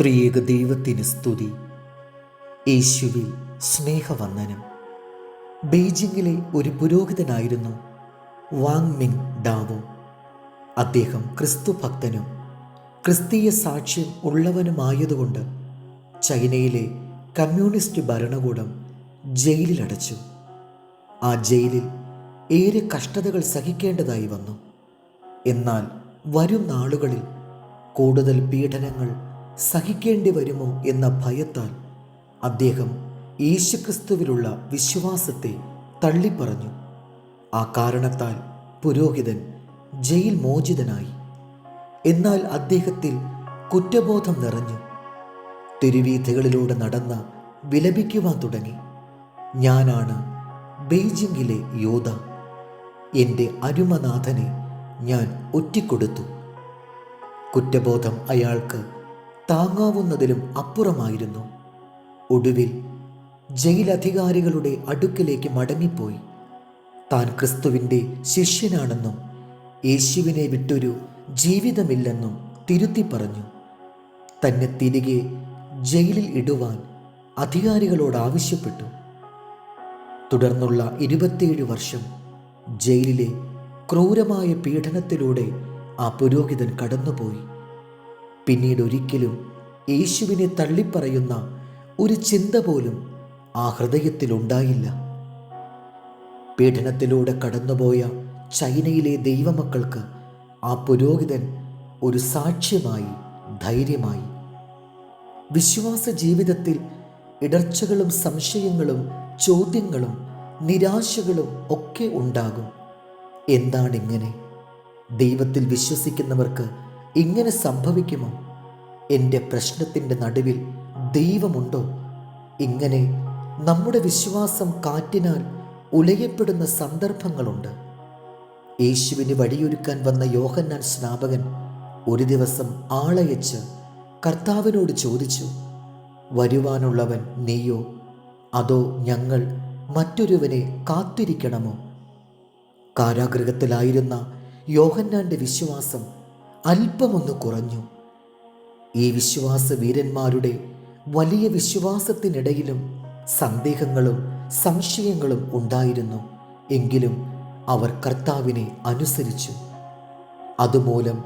ത്രിയേക ദൈവത്തിന് സ്തുതി. യേശുവിൽ സ്നേഹവന്ദനം. ബെയ്ജിങ്ങിലെ ഒരു പുരോഹിതനായിരുന്നു വാങ് മിങ് ഡാവോ. അദ്ദേഹം ക്രിസ്തു ഭക്തനും ക്രിസ്തീയ സാക്ഷ്യം ഉള്ളവനുമായതുകൊണ്ട് ചൈനയിലെ കമ്മ്യൂണിസ്റ്റ് ഭരണകൂടം ജയിലിലടച്ചു. ആ ജയിലിൽ ഏറെ കഷ്ടതകൾ സഹിക്കേണ്ടതായി വന്നു. എന്നാൽ വരും നാളുകളിൽ കൂടുതൽ പീഡനങ്ങൾ സഹിക്കേണ്ടി വരുമോ എന്ന ഭയത്താൽ അദ്ദേഹം യേശുക്രിസ്തുവിലുള്ള വിശ്വാസത്തെ തള്ളിപ്പറഞ്ഞു. ആ കാരണത്താൽ പുരോഹിതൻ ജയിൽ മോചിതനായി. എന്നാൽ അദ്ദേഹത്തിൽ കുറ്റബോധം നിറഞ്ഞു. തെരുവീഥികളിലൂടെ നടന്ന് വിലപിക്കുവാൻ തുടങ്ങി. ഞാനാണ് ബെയ്ജിംഗിലെ യോധ എന്റെ അരുമനാഥനെ ഞാൻ ഒറ്റിക്കൊടുത്തു. കുറ്റബോധം അയാൾക്ക് താങ്ങാവുന്നതിലും അപ്പുറമായിരുന്നു. ഒടുവിൽ ജയിലധികാരികളുടെ അടുക്കിലേക്ക് മടങ്ങിപ്പോയി. താൻ ക്രിസ്തുവിന്റെ ശിഷ്യനാണെന്നും യേശുവിനെ വിട്ടൊരു ജീവിതമില്ലെന്നും തിരുത്തി പറഞ്ഞു. തന്നെ തിരികെ ജയിലിൽ ഇടുവാൻ അധികാരികളോട് ആവശ്യപ്പെട്ടു. തുടർന്നുള്ള ഇരുപത്തിയേഴ് വർഷം ജയിലിലെ ക്രൂരമായ പീഡനത്തിലൂടെ ആ പുരോഹിതൻ കടന്നുപോയി. പിന്നീട് ഒരിക്കലും യേശുവിനെ തള്ളിപ്പറയുന്ന ഒരു ചിന്ത പോലും ആ ഹൃദയത്തിലുണ്ടായില്ല. പീഡനത്തിലൂടെ കടന്നുപോയ ചൈനയിലെ ദൈവമക്കൾക്ക് ആ പുരോഹിതൻ ഒരു സാക്ഷ്യമായി ധൈര്യമായി. വിശ്വാസ ജീവിതത്തിൽ ഇടർച്ചകളും സംശയങ്ങളും ചോദ്യങ്ങളും നിരാശകളും ഒക്കെ ഉണ്ടാകും. എന്താണിങ്ങനെ? ദൈവത്തിൽ വിശ്വസിക്കുന്നവർക്ക് ഇങ്ങനെ സംഭവിക്കുമോ? എന്റെ പ്രശ്നത്തിന്റെ നടുവിൽ ദൈവമുണ്ടോ? ഇങ്ങനെ നമ്മുടെ വിശ്വാസം കാറ്റിനാൽ ഉലയപ്പെടുന്ന സന്ദർഭങ്ങളുണ്ട്. യേശുവിന് വഴിയൊരുക്കാൻ വന്ന യോഹന്നാൻ സ്നാപകൻ ഒരു ദിവസം ആളയച്ച് കർത്താവിനോട് ചോദിച്ചു വരുവാനുള്ളവൻ നീയോ? അതോ ഞങ്ങൾ മറ്റൊരുവനെ കാത്തിരിക്കണമോ? കാരാഗൃഹത്തിലായിരുന്ന യോഹന്നാന്റെ വിശ്വാസം അല്പമൊന്ന് കുറഞ്ഞു. ഈ വിശ്വാസ വീരന്മാരുടെ വലിയ വിശ്വാസത്തിനിടയിലും സന്ദേഹങ്ങളും സംശയങ്ങളും ഉണ്ടായിരുന്നു. എങ്കിലും അവർ കർത്താവിനെ അനുസരിച്ചു. അതുമൂലം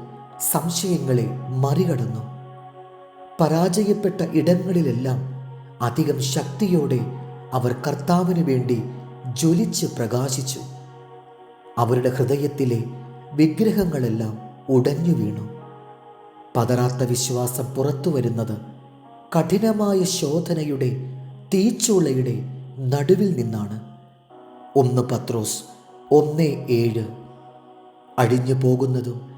സംശയങ്ങളെ മറികടന്നു. പരാജയപ്പെട്ട ഇടങ്ങളിലെല്ലാം അധികം ശക്തിയോടെ അവർ കർത്താവിന് വേണ്ടി ജ്വലിച്ച് പ്രകാശിച്ചു. അവരുടെ ഹൃദയത്തിലെ വിഗ്രഹങ്ങളെല്ലാം ഉടഞ്ഞു വീണു. പതറാത്ത വിശ്വാസം പുറത്തു വരുന്നത് കഠിനമായ ശോധനയുടെ തീച്ചുളയുടെ നടുവിൽ നിന്നാണ്. ഒന്ന് പത്രോസ് ഒന്ന് ഏഴ്. അഴിഞ്ഞു പോകുന്നതും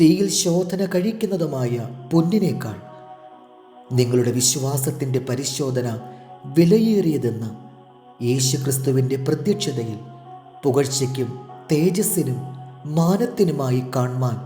തീയിൽ ശോധന കഴിക്കുന്നതുമായ പൊന്നിനേക്കാൾ നിങ്ങളുടെ വിശ്വാസത്തിന്റെ പരിശോധന വിലയേറിയതെന്ന് യേശുക്രിസ്തുവിന്റെ പ്രത്യക്ഷതയിൽ പുകഴ്ചയ്ക്കും തേജസ്സിനും മാനത്തിനുമായി കാണുവാൻ